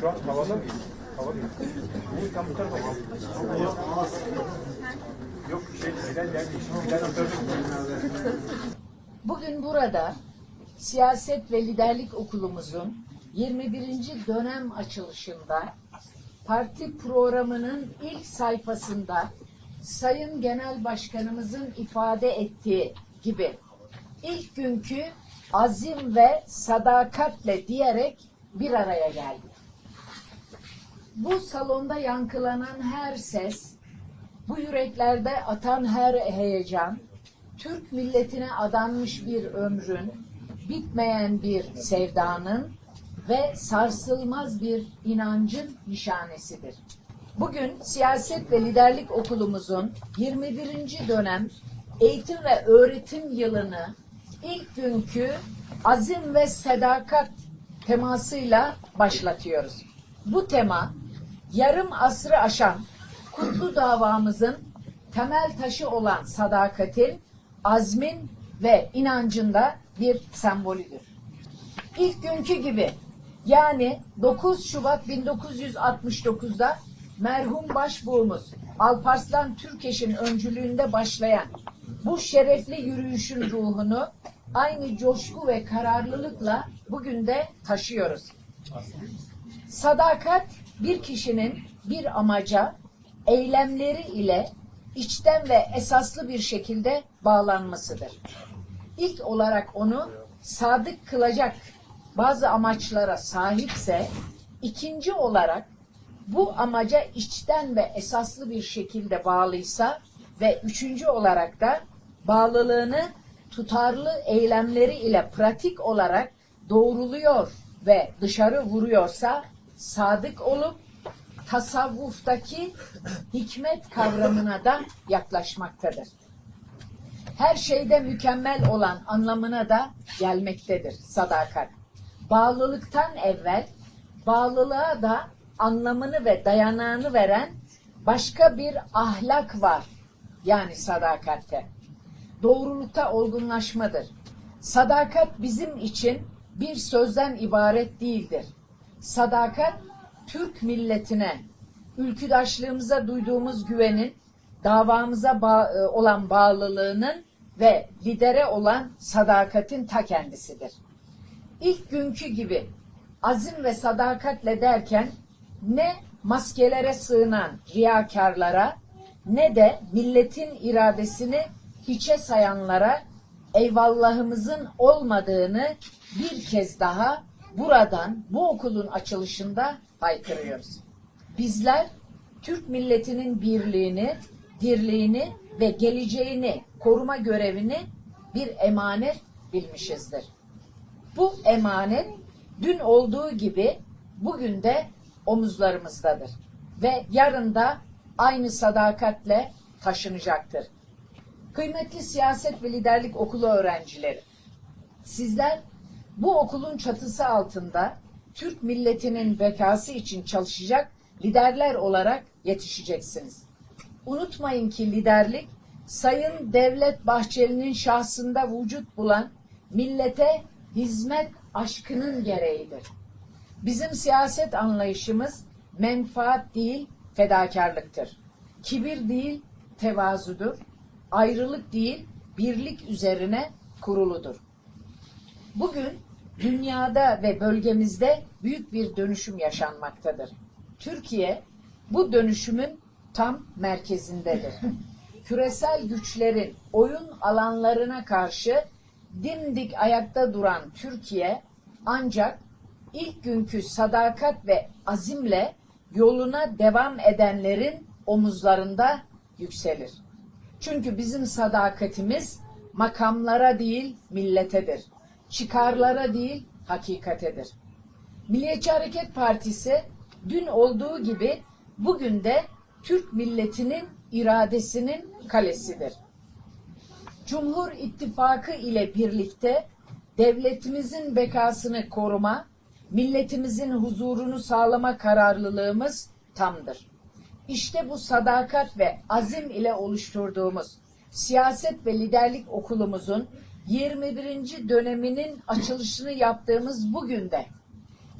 Şu an havada mı? Havada mı? Bu tam bu tarafa bak. Yok şey Bilal geldi. Bilal. Bugün burada Siyaset ve Liderlik Okulumuzun 21. dönem açılışında parti programının ilk sayfasında Sayın Genel Başkanımızın ifade ettiği gibi ilk günkü azim ve sadakatle diyerek bir araya geldik. Bu salonda yankılanan her ses, bu yüreklerde atan her heyecan, Türk milletine adanmış bir ömrün, bitmeyen bir sevdanın ve sarsılmaz bir inancın nişanesidir. Bugün Siyaset ve Liderlik Okulumuzun 21. dönem eğitim ve öğretim yılını ilk günkü azim ve sadakat temasıyla başlatıyoruz. Bu tema yarım asrı aşan kutlu davamızın temel taşı olan sadakatin, azmin ve inancında bir sembolüdür. İlk günkü gibi yani 9 Şubat 1969'da merhum başbuğumuz Alparslan Türkeş'in öncülüğünde başlayan bu şerefli yürüyüşün ruhunu aynı coşku ve kararlılıkla bugün de taşıyoruz. Sadakat bir kişinin bir amaca, eylemleri ile içten ve esaslı bir şekilde bağlanmasıdır. İlk olarak onu sadık kılacak bazı amaçlara sahipse, ikinci olarak bu amaca içten ve esaslı bir şekilde bağlıysa ve üçüncü olarak da bağlılığını tutarlı eylemleri ile pratik olarak doğruluyor ve dışarı vuruyorsa sadık olup tasavvuftaki hikmet kavramına da yaklaşmaktadır. Her şeyde mükemmel olan anlamına da gelmektedir sadakat. Bağlılıktan evvel bağlılığa da anlamını ve dayanağını veren başka bir ahlak var. Yani sadakatte. Doğrulukta olgunlaşmadır. Sadakat bizim için bir sözden ibaret değildir. Sadakat Türk milletine, ülküdaşlığımıza duyduğumuz güvenin, davamıza ba- e, olan bağlılığının ve lidere olan sadakatin ta kendisidir. İlk günkü gibi azim ve sadakatle derken ne maskelere sığınan riyakarlara ne de milletin iradesini hiçe sayanlara eyvallahımızın olmadığını bir kez daha buradan bu okulun açılışında haykırıyoruz. Bizler Türk milletinin birliğini, dirliğini ve geleceğini koruma görevini bir emanet bilmişizdir. Bu emanet dün olduğu gibi bugün de omuzlarımızdadır ve yarın da aynı sadakatle taşınacaktır. Kıymetli Siyaset ve Liderlik Okulu öğrencileri, sizler bu okulun çatısı altında Türk milletinin bekası için çalışacak liderler olarak yetişeceksiniz. Unutmayın ki liderlik Sayın Devlet Bahçeli'nin şahsında vücut bulan millete hizmet aşkının gereğidir. Bizim siyaset anlayışımız menfaat değil fedakarlıktır. Kibir değil tevazudur. Ayrılık değil birlik üzerine kuruludur. Bugün dünyada ve bölgemizde büyük bir dönüşüm yaşanmaktadır. Türkiye bu dönüşümün tam merkezindedir. Küresel güçlerin oyun alanlarına karşı dimdik ayakta duran Türkiye ancak ilk günkü sadakat ve azimle yoluna devam edenlerin omuzlarında yükselir. Çünkü bizim sadakatimiz makamlara değil milletedir. Çıkarlara değil hakikatedir. Milliyetçi Hareket Partisi dün olduğu gibi bugün de Türk milletinin iradesinin kalesidir. Cumhur İttifakı ile birlikte devletimizin bekasını koruma, milletimizin huzurunu sağlama kararlılığımız tamdır. İşte bu sadakat ve azim ile oluşturduğumuz Siyaset ve Liderlik Okulumuzun 21. döneminin açılışını yaptığımız bugün de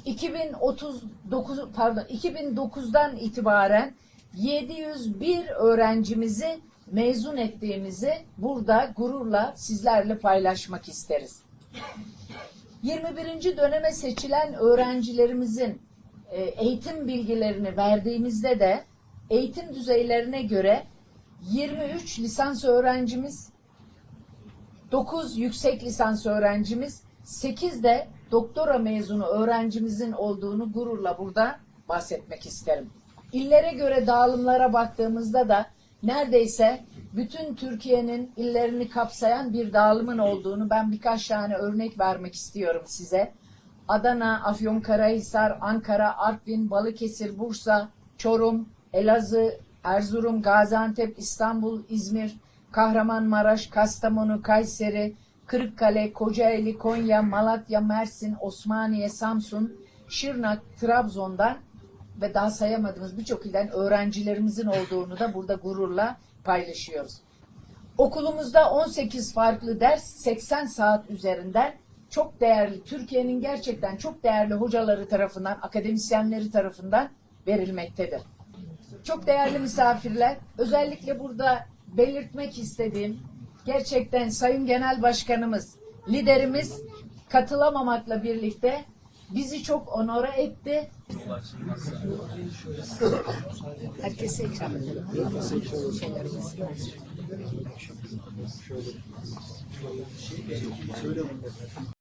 2039 pardon 2009'dan itibaren 701 öğrencimizi mezun ettiğimizi burada gururla sizlerle paylaşmak isteriz. 21. döneme seçilen öğrencilerimizin e, eğitim bilgilerini verdiğimizde de eğitim düzeylerine göre 23 lisans öğrencimiz, 9 yüksek lisans öğrencimiz, 8 de doktora mezunu öğrencimizin olduğunu gururla burada bahsetmek isterim. İllere göre dağılımlara baktığımızda da neredeyse bütün Türkiye'nin illerini kapsayan bir dağılımın olduğunu ben birkaç tane örnek vermek istiyorum size. Adana, Afyonkarahisar, Ankara, Artvin, Balıkesir, Bursa, Çorum, Elazığ, Erzurum, Gaziantep, İstanbul, İzmir, Kahramanmaraş, Kastamonu, Kayseri, Kırıkkale, Kocaeli, Konya, Malatya, Mersin, Osmaniye, Samsun, Şırnak, Trabzon'dan ve daha sayamadığımız birçok ilden öğrencilerimizin olduğunu da burada gururla paylaşıyoruz. Okulumuzda 18 farklı ders 80 saat üzerinden çok değerli, Türkiye'nin gerçekten çok değerli hocaları tarafından, akademisyenleri tarafından verilmektedir. Çok değerli misafirler, özellikle burada belirtmek istediğim gerçekten Sayın Genel Başkanımız, liderimiz katılamamakla birlikte bizi çok onore etti. Herkese ikram edelim.